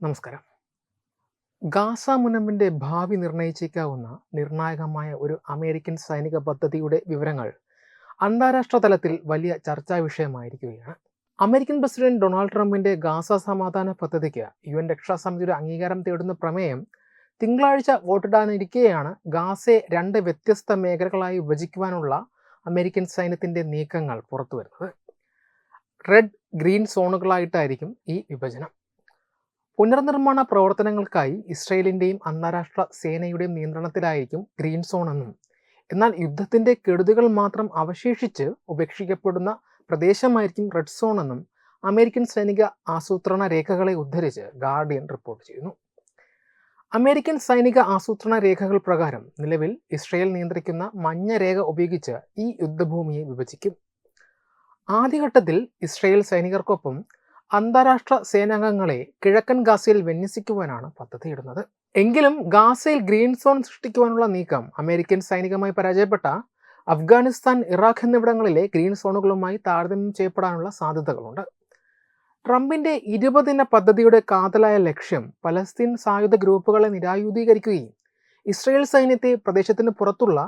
നമസ്കാരം. ഗാസ മുനമ്പിന്റെ ഭാവി നിർണയിച്ചേക്കാവുന്ന നിർണായകമായ ഒരു അമേരിക്കൻ സൈനിക പദ്ധതിയുടെ വിവരങ്ങൾ അന്താരാഷ്ട്ര തലത്തിൽ വലിയ ചർച്ചാ വിഷയമായിരിക്കുകയാണ്. അമേരിക്കൻ പ്രസിഡന്റ് ഡൊണാൾഡ് ട്രംപിന്റെ ഗാസ സമാധാന പദ്ധതിക്ക് യു എൻ രക്ഷാസമിതിയുടെ അംഗീകാരം തേടുന്ന പ്രമേയം തിങ്കളാഴ്ച വോട്ടിടാനിരിക്കെയാണ് ഗാസയെ രണ്ട് വ്യത്യസ്ത മേഖലകളായി വിഭജിക്കുവാനുള്ള അമേരിക്കൻ സൈന്യത്തിന്റെ നീക്കങ്ങൾ പുറത്തുവരുന്നത്. റെഡ് ഗ്രീൻ സോണുകളായിട്ടായിരിക്കും ഈ വിഭജനം. പുനർനിർമ്മാണ പ്രവർത്തനങ്ങൾക്കായി ഇസ്രയേലിന്റെയും അന്താരാഷ്ട്ര സേനയുടെയും നിയന്ത്രണത്തിലായിരിക്കും ഗ്രീൻ സോൺ എന്നും. എന്നാൽ യുദ്ധത്തിന്റെ കെടുതികൾ മാത്രം അവശേഷിച്ച് ഉപേക്ഷിക്കപ്പെടുന്ന പ്രദേശമായിരിക്കും റെഡ് സോൺ എന്നും അമേരിക്കൻ സൈനിക ആസൂത്രണ രേഖകളെ ഉദ്ധരിച്ച് ഗാർഡിയൻ റിപ്പോർട്ട് ചെയ്യുന്നു. അമേരിക്കൻ സൈനിക ആസൂത്രണ രേഖകൾ പ്രകാരം നിലവിൽ ഇസ്രയേൽ നിയന്ത്രിക്കുന്ന മഞ്ഞ രേഖ ഉപയോഗിച്ച് ഈ യുദ്ധഭൂമിയെ വിഭജിക്കും. ആദ്യഘട്ടത്തിൽ ഇസ്രയേൽ സൈനികർക്കൊപ്പം അന്താരാഷ്ട്ര സേനാംഗങ്ങളെ കിഴക്കൻ ഗാസയിൽ വിന്യസിക്കുവാനാണ് പദ്ധതിയിടുന്നത്. എങ്കിലും ഗാസയിൽ ഗ്രീൻ സോൺ സൃഷ്ടിക്കുവാനുള്ള നീക്കം അമേരിക്കൻ സൈനികമായി പരാജയപ്പെട്ട അഫ്ഗാനിസ്ഥാൻ ഇറാഖ് എന്നിവിടങ്ങളിലെ ഗ്രീൻ സോണുകളുമായി താരതമ്യം ചെയ്യപ്പെടാനുള്ള സാധ്യതകളുണ്ട്. ട്രംപിന്റെ ഇരുപതിന പദ്ധതിയുടെ കാതലായ ലക്ഷ്യം പലസ്തീൻ സായുധ ഗ്രൂപ്പുകളെ നിരായുധീകരിക്കുകയും ഇസ്രയേൽ സൈന്യത്തെ പ്രദേശത്തിന് പുറത്തുള്ള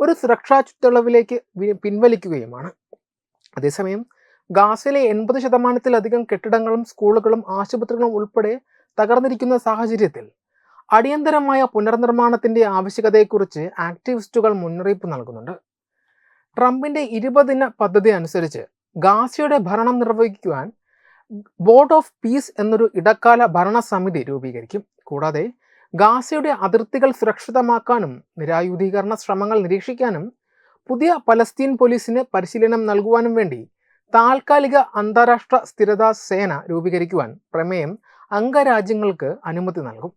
ഒരു സുരക്ഷാ ചുറ്റളവിലേക്ക് പിൻവലിക്കുകയുമാണ്. അതേസമയം ഗാസയിലെ എൺപത് ശതമാനത്തിലധികം കെട്ടിടങ്ങളും സ്കൂളുകളും ആശുപത്രികളും ഉൾപ്പെടെ തകർന്നിരിക്കുന്ന സാഹചര്യത്തിൽ അടിയന്തരമായ പുനർനിർമ്മാണത്തിന്റെ ആവശ്യകതയെക്കുറിച്ച് ആക്ടിവിസ്റ്റുകൾ മുന്നറിയിപ്പ് നൽകുന്നുണ്ട്. ട്രംപിന്റെ ഇരുപതിന പദ്ധതി അനുസരിച്ച് ഗാസയുടെ ഭരണം നിർവഹിക്കുവാൻ ബോർഡ് ഓഫ് പീസ് എന്നൊരു ഇടക്കാല ഭരണ സമിതി രൂപീകരിക്കും. കൂടാതെ ഗാസയുടെ അതിർത്തികൾ സുരക്ഷിതമാക്കാനും നിരായുധീകരണ ശ്രമങ്ങൾ നിരീക്ഷിക്കാനും പുതിയ പലസ്തീൻ പോലീസിന് പരിശീലനം നൽകുവാനും വേണ്ടി താൽക്കാലിക അന്താരാഷ്ട്ര സ്ഥിരതാ സേന രൂപീകരിക്കുവാൻ പ്രമേയം അംഗരാജ്യങ്ങൾക്ക് അനുമതി നൽകും.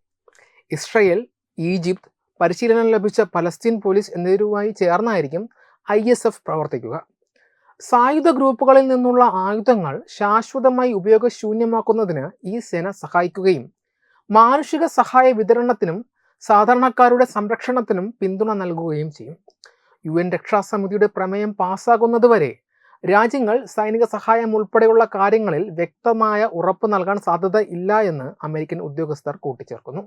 ഇസ്രയേൽ ഈജിപ്ത് പരിശീലനം ലഭിച്ച പലസ്തീൻ പോലീസ് എന്നിവരുമായി ചേർന്നായിരിക്കും ഐ എസ് എഫ് പ്രവർത്തിക്കുക. സായുധ ഗ്രൂപ്പുകളിൽ നിന്നുള്ള ആയുധങ്ങൾ ശാശ്വതമായി ഉപയോഗശൂന്യമാക്കുന്നതിന് ഈ സേന സഹായിക്കുകയും മാനുഷിക സഹായ വിതരണത്തിനും സാധാരണക്കാരുടെ സംരക്ഷണത്തിനും പിന്തുണ നൽകുകയും ചെയ്യും. യു എൻ രക്ഷാസമിതിയുടെ പ്രമേയം പാസ്സാകുന്നതുവരെ രാജ്യങ്ങൾ സൈനിക സഹായം ഉൾപ്പെടെയുള്ള കാര്യങ്ങളിൽ വ്യക്തമായ ഉറപ്പ് നൽകാൻ സാധ്യത ഇല്ല എന്ന് അമേരിക്കൻ ഉദ്യോഗസ്ഥർ കൂട്ടിച്ചേർക്കുന്നു.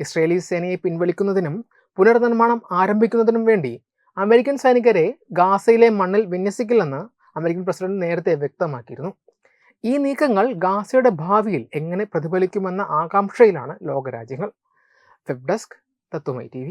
ഇസ്രയേലി സേനയെ പിൻവലിക്കുന്നതിനും പുനർനിർമ്മാണം ആരംഭിക്കുന്നതിനും വേണ്ടി അമേരിക്കൻ സൈനികരെ ഗാസയിലെ മണ്ണിൽ വിന്യസിക്കില്ലെന്ന് അമേരിക്കൻ പ്രസിഡന്റ് നേരത്തെ വ്യക്തമാക്കിയിരുന്നു. ഈ നീക്കങ്ങൾ ഗാസയുടെ ഭാവിയിൽ എങ്ങനെ പ്രതിഫലിക്കുമെന്ന ആകാംക്ഷയിലാണ് ലോകരാജ്യങ്ങൾ. വെബ് ഡെസ്ക് തത്വമൈ ടി